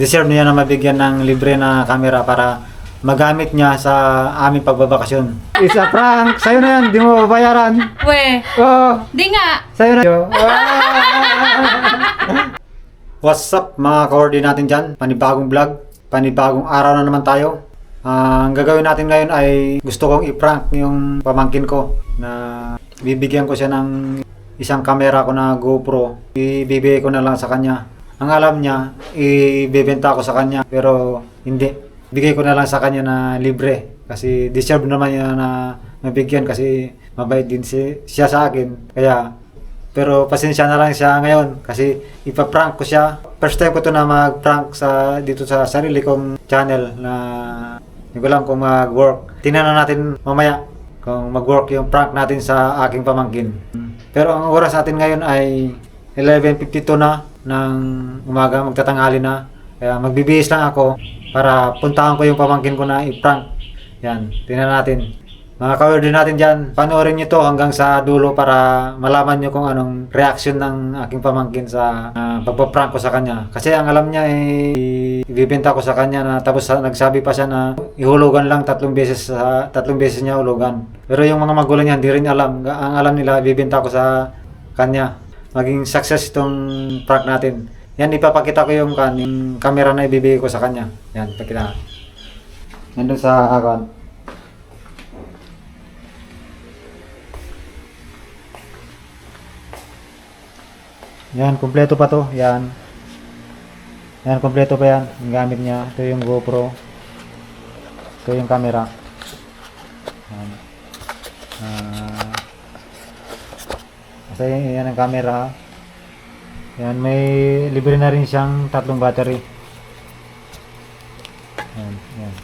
deserve niya na mabigyan ng libre na camera para magamit niya sa aming pagbabakasyon. Isa prank, sa'yo na yan, di mo babayaran. We, Oh, di nga. sa'yo na. What's up mga ka natin dyan? Panibagong vlog, panibagong araw na naman tayo. Ah, ang gagawin natin ngayon ay gusto kong i-prank yung pamangkin ko na bibigyan ko siya ng isang kamera ko na GoPro. Ibibigay ko na lang sa kanya. Ang alam niya, ibebenta ko sa kanya pero hindi. Bigay ko na lang sa kanya na libre kasi deserve naman niya na mabigyan kasi mabait din si, siya sa akin. Kaya pero pasensya na lang siya ngayon kasi ipaprank ko siya. First time ko to na mag-prank sa dito sa sarili kong channel na hindi ko lang kung mag-work. Tingnan na natin mamaya kung mag-work yung prank natin sa aking pamangkin. Pero ang oras natin ngayon ay 11.52 na ng umaga, magtatanghali na. Kaya magbibihis lang ako para puntahan ko yung pamangkin ko na i-prank. Yan, tingnan natin. Mga ka din natin dyan, panoorin nyo to hanggang sa dulo para malaman nyo kung anong reaction ng aking pamangkin sa uh, pagpaprank ko sa kanya. Kasi ang alam niya ay ibibenta ko sa kanya na tapos sa- nagsabi pa siya na ihulugan lang tatlong beses sa tatlong beses niya hulugan. Pero yung mga magulang niya hindi rin alam. Ang alam nila ibibenta ko sa kanya. Maging success itong prank natin. Yan ipapakita ko yung, kan, yung camera na ibibigay ko sa kanya. Yan, pakita. Nandun sa account. Yan, kompleto pa to. Yan. Yan, kompleto pa yan. Ang gamit niya. Ito yung GoPro. Ito yung camera. Kasi yan ang camera. Yan, may libre na rin siyang tatlong battery. Yan, yan.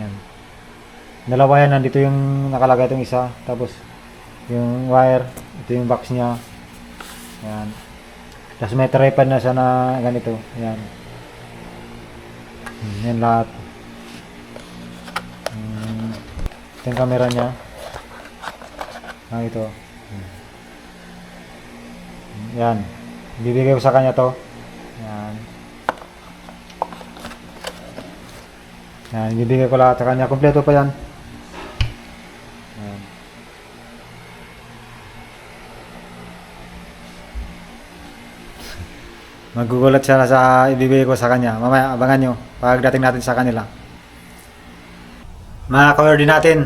Yan. Dalawa yan, nandito yung nakalagay itong isa. Tapos, yung wire, ito yung box niya. Yan. Tapos may tripod na siya na ganito. Yan. Hmm, Yan lahat. Hmm. Ito yung camera niya. Ah, ito. Yan. Bibigay ko sa kanya to. Yan. Yan, bibigay ko lahat sa kanya. Kompleto pa yan. Magugulat siya sa ibibigay ko sa kanya. Mamaya, abangan nyo pagdating natin sa kanila. Mga ka natin,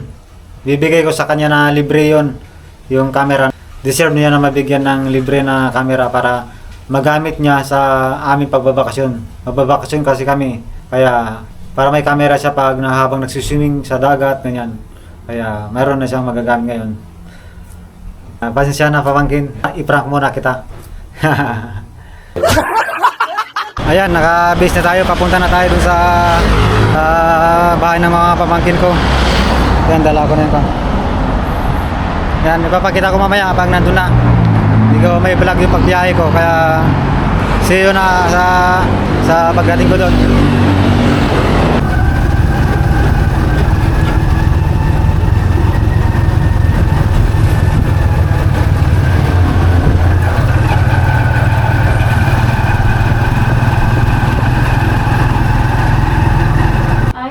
bibigay ko sa kanya na libre yon yung camera. Deserve niya na mabigyan ng libre na camera para magamit niya sa aming pagbabakasyon. Magbabakasyon kasi kami. Kaya para may camera siya pag habang nagsiswimming sa dagat, ganyan. Kaya mayroon na siyang magagamit ngayon. Uh, pasensya na pamangkin, i-prank muna kita. Ayan, naka-base na tayo. Papunta na tayo dun sa ah, bahay ng mga pamangkin ko. Ayan, dala ko na yun. Ayan, ipapakita ko mamaya pag nandun na. Hindi ko may vlog yung pagbiyahe ko. Kaya see you na sa, sa pagdating ko doon.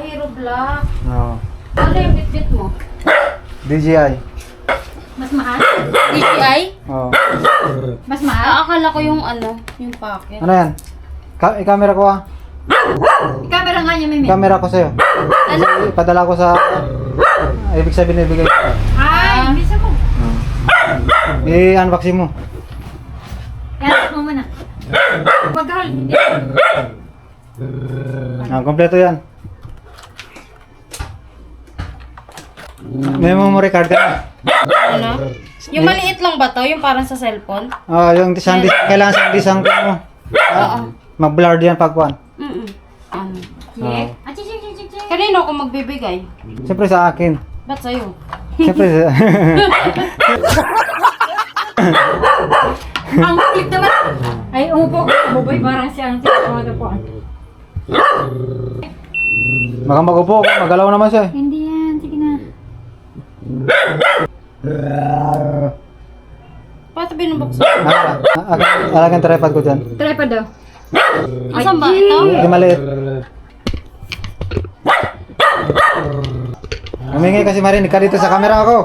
Hero Black. Oh. Ano yung bitbit mo? DJI. Mas mahal? DJI? Oh. Mas mahal? Ah, akala ko yung ano, yung pocket. Ano yan? Ka i-camera ko ah. Camera nga niya, Mimi. Camera ko sa'yo. Ano? Ipadala ko sa... Ibig sabihin, ibigay ko. Ay, bisa mo. Oh. I-unboxing mo. Yan, mo muna. Maghal. Ah, kompleto yan. May memory card ka na. Ano? Yung maliit lang ba to? Yung parang sa cellphone? Ah, yung disang dis kailangan sa disang ko. Ah, mag-blur diyan pag kuan. Mm Ano? Yeah. Kanino ako magbibigay? Siyempre sa akin. Ba't sa'yo? Siyempre sa... Ang click naman! Ay, umupo ko. Buboy parang siya ang tinatawag po. Baka magupo magalaw naman siya. eh. Hindi yan. Sige na. Binubuksan? Ah, ah, alagang tripod ko dyan. Tripod daw. Asan ba ito? Hindi maliit. Humingi kasi marinig ka dito sa camera ako.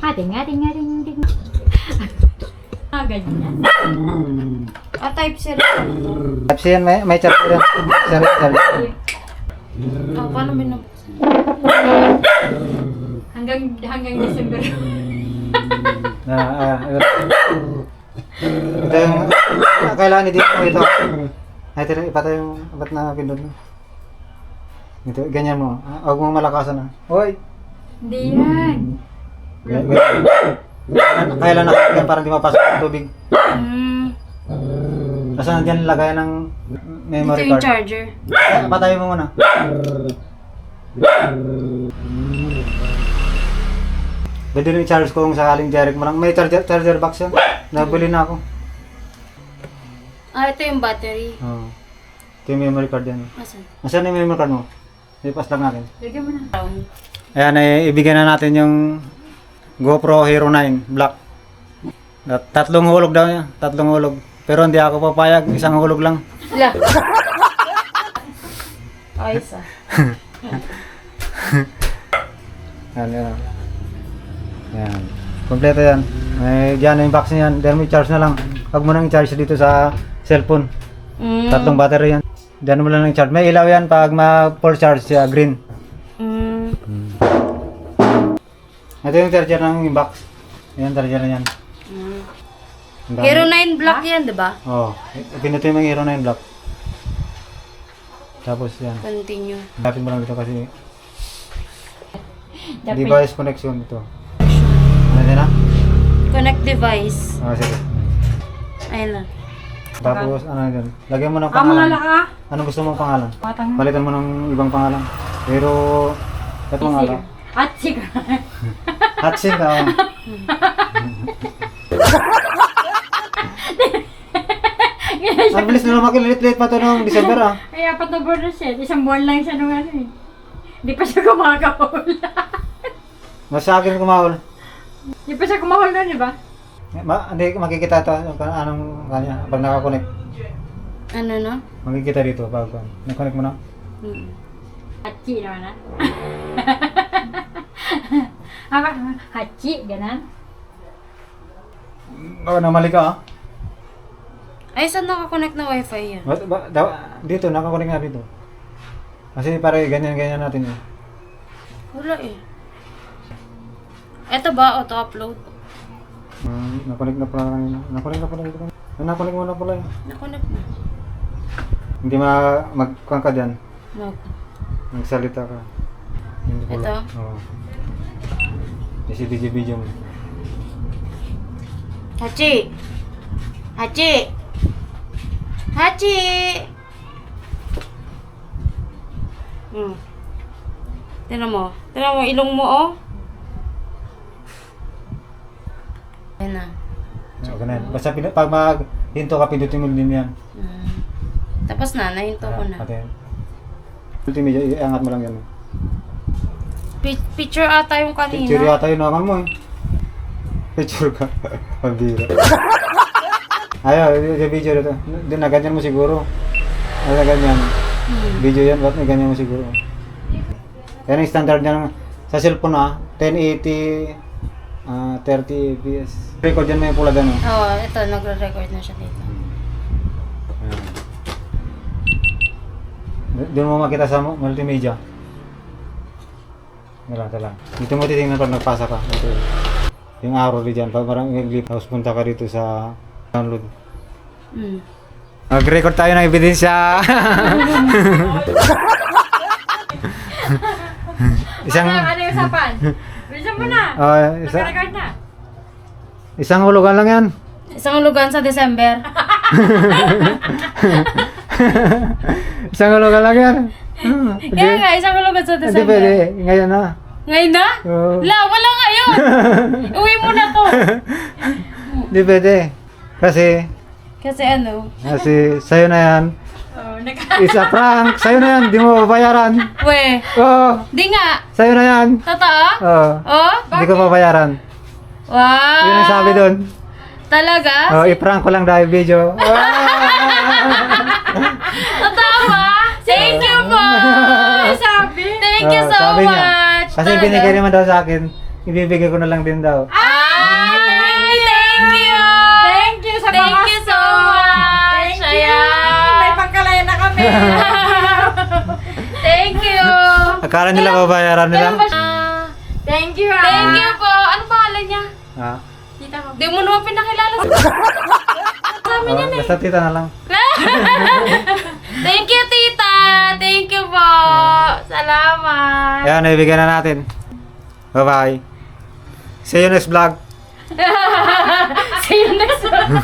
Ating, ating, ating, ating. Ah, ganyan. Ah, type C rin. Tapos yan, may, may charger. Charger, charger. Ah, paano binubuksan? Hanggang, hanggang December. Ah, ah, ito. ito yung, ah, kailangan i mo ito. Ay, ito, ipatay yung, ba't na pindot mo? Ito, ganyan mo. Ah, Huwag mo malakasan ah. Hoy! Hindi yan. Ga- ganyan. Kailan parang di mapasok ang tubig. Hmm. Kasi nandiyan lagayan ng Ito memory yung card. charger. Eh, Patayin mo muna. Pwede rin i-charge ko kung sakaling direct mo lang. May charger, charger box yan. Nabili na ako. Ah, ito yung battery. Oo. Ito yung memory card yan. Asan? Nasaan yung memory card mo? Ipas lang natin. Lagyan mo na. Ayan, eh, ibigay na natin yung GoPro Hero 9 Black. At tatlong hulog daw niya. Tatlong hulog. Pero hindi ako papayag. Isang hulog lang. La. Ayos ah. Yan, yan. Yan. Kompleto yan. May diyan na yung box niyan. Then may charge na lang. Huwag mo nang i-charge dito sa cellphone. Mm. Tatlong battery yan. Diyan mo lang i-charge. May ilaw yan pag ma-full charge siya, green. Mm. Ito yung charger ng box. Yan, charger na yan. Mm. Hero 9 black yan, di ba? Oo. Oh, pinutin mo yung Hero 9 Black. Tapos yan. Continue. Dapat mo lang dito kasi device connection ito. Ano na? Connect device. Ah, sige. Ayun na. Tapos ano yun? Lagyan mo ng Ah, mga pangalan. laka. Anong gusto mong pangalan? Patang. Palitan mo ng ibang pangalan. Pero, ito nga lang. At siga. Hatsin ka. oh. Ang bilis na lumaki, lilit-lilit pa ito noong December ah. Ay, apat na buwan na siya. Isang buwan lang siya nung ano eh. Hindi pa siya kumakahol. Mas sa akin kumahol. Hindi pa siya kumahol nun, di ba? Ma, hindi makikita ito kung anong kanya pag nakakonect. Ano no? Makikita dito pag na-connect mo na. Mm. Hachi naman ah. Haka, hachi, ganan. Baka namali ka ah. Ay, saan nakakonect na wifi yan? Ba, ba, daw- dito, nakakonect nga dito. Kasi pare ganyan-ganyan natin eh. Wala eh. Ito ba, auto-upload? Hmm, nakonect na pala kanina. Nakonect na pala dito. Ah, nakonect mo na pala eh. Nakonect na. Hindi ma magkuhan ka dyan. Mag. Magsalita ka. Hindi pala. Ito? Oo. Kasi video-video mo. Hachi! Hachi! Hachi! Hmm. Tignan mo. Tignan mo, ilong mo, oh. Yan. Basta pin- pag maghinto ka, pindutin mo din yan. Hmm. Tapos na, nahinto ko na. Pati yan. Multimedia, iangat mo lang yan. Pi- picture ata yung Picture kanina. yata yun naman mo eh. Picture ka. Pambira. Ayaw, yung video dito. Di na ganyan mo siguro. Ay, na ganyan. Hmm. Video yan, ba't may ganyan mo siguro? Yan ang standard niya sa cellphone ah. 1080, ah 30 fps. Record yan may pula gano'n. Oo, oh, ito, nagre-record na siya dito. Doon mo makita sa mu- multimedia. Wala, tala. Dito mo titingnan pag nagpasa ka. Ito, yung arrow di dyan. Pag parang i-click, tapos punta ka dito sa download. Hmm. Mag-record tayo ng ebidensya. isang Ano, ano yung usapan? Bilisan mo na. ah, isa, Magka-record na. Isang hulugan lang yan. Isang lugan sa December. isang hulugan lang yan. Ah, Kaya nga, isang lugan sa Hindi December. pwede. Ngayon na. Ngayon na? Oo. La, wala ngayon! Uwi mo na to! Hindi pwede. Kasi, Kasi ano? kasi sa'yo na yan. Oh, naka... It's a prank. Sa'yo na yan. Di mo babayaran. We, Oo. di nga. Sa'yo na yan. Totoo? Oo. Oh? Hindi ko babayaran. Wow! Yun ang sabi doon. Talaga? Oh, i-prank ko lang dahil video. Tatawa? Thank you po! Sabi. Thank you Oh, so sabi niya. much! Kasi Talaga. binigay naman daw sa akin, ibibigay ko na lang din daw. Ay! Thank you! Thank you sa Thank you so much! Thank you. Ayan. May pangkalaya na kami. Thank you! Akala nila babayaran nila? Meron ba siya? Thank you, ah. Thank you po! Ano pangalan niya? Ah. Tita ko. Di mo naman pinakilala sa Oh, basta tita na lang. Thank you, tita! Thank you po! Salamat! Ayan, naibigyan na natin. Bye-bye. See you next vlog. See you next one.